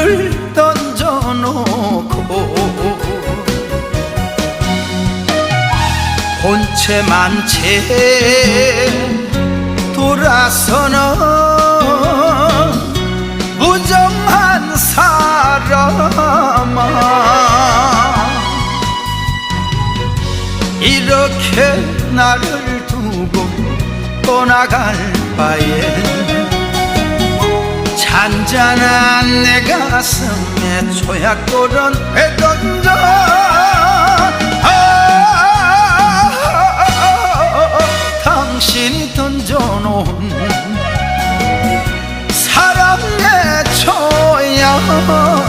춤을 던져놓고 본체만 채 돌아서는 무정한 사람아. 이렇게 나를 두고 떠나갈 바에 잔잔한 내 가슴에 초약골은 왜 던져 당신이 던져놓은 사랑의 초약